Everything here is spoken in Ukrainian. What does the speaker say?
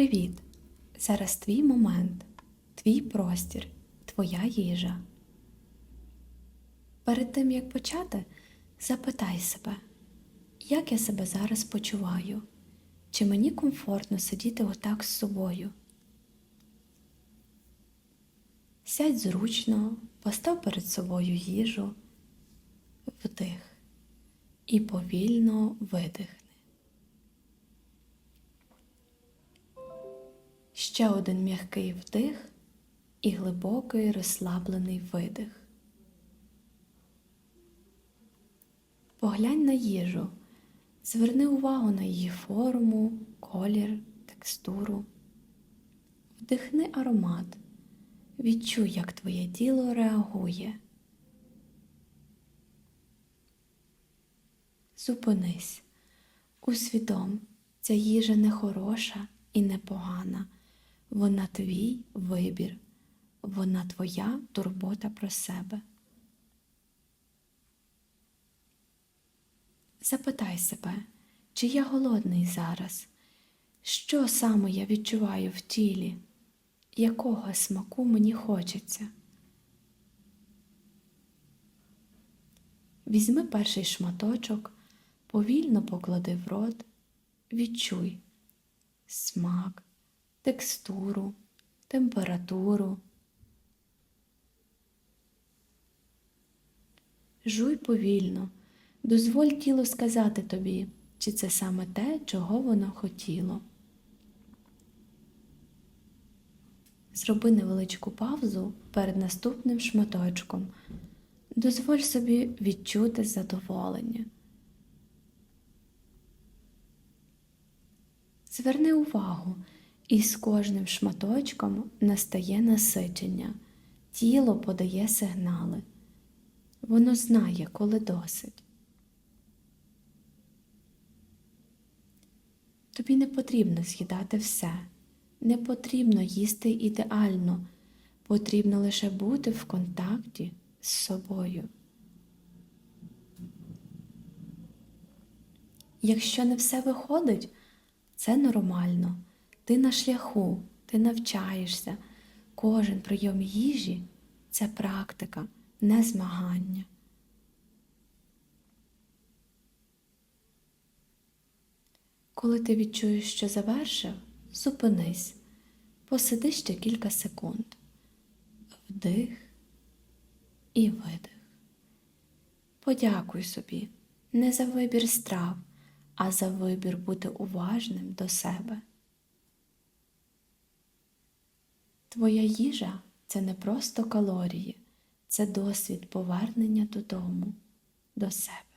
Привіт! Зараз твій момент, твій простір, твоя їжа. Перед тим як почати, запитай себе, як я себе зараз почуваю, чи мені комфортно сидіти отак з собою. Сядь зручно, постав перед собою їжу, вдих і повільно видихни. Ще один м'який вдих і глибокий розслаблений видих. Поглянь на їжу, зверни увагу на її форму, колір, текстуру. Вдихни аромат. Відчуй, як твоє тіло реагує. Зупинись, усвідом, ця їжа не хороша і не погана. Вона твій вибір, вона твоя турбота про себе. Запитай себе, чи я голодний зараз? Що саме я відчуваю в тілі? Якого смаку мені хочеться? Візьми перший шматочок, повільно поклади в рот, відчуй смак, текстуру, температуру. Жуй повільно, дозволь тілу сказати тобі, чи це саме те, чого воно хотіло. Зроби невеличку паузу перед наступним шматочком. Дозволь собі відчути задоволення. Зверни увагу, і з кожним шматочком настає насичення, тіло подає сигнали. Воно знає, коли досить. Тобі не потрібно з'їдати все, не потрібно їсти ідеально, потрібно лише бути в контакті з собою. Якщо не все виходить, це нормально. Ти на шляху, ти навчаєшся. Кожен прийом їжі це практика, не змагання. Коли ти відчуєш, що завершив, зупинись, посиди ще кілька секунд. Вдих і видих. Подякуй собі не за вибір страв, а за вибір бути уважним до себе. Твоя їжа це не просто калорії, це досвід повернення додому, до себе.